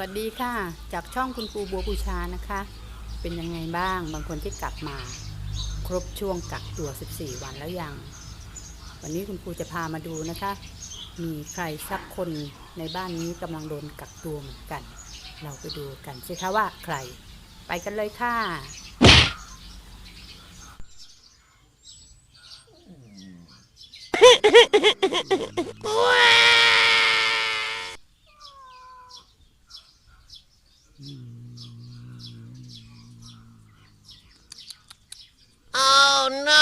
วัสดีค่ะ จากช่องคุณครูบัวบูชานะคะ เป็นยังไงบ้างบางคนที่กลับมา ครบช่วงกักตัว 14 วันแล้วยัง วันนี้คุณครูจะพามาดูนะคะ มีใครสักคนในบ้านนี้กำลังโดนกักตัวเหมือนกัน เราไปดูกันสิคะว่าใคร ไปกันเลยค่ะ Oh no!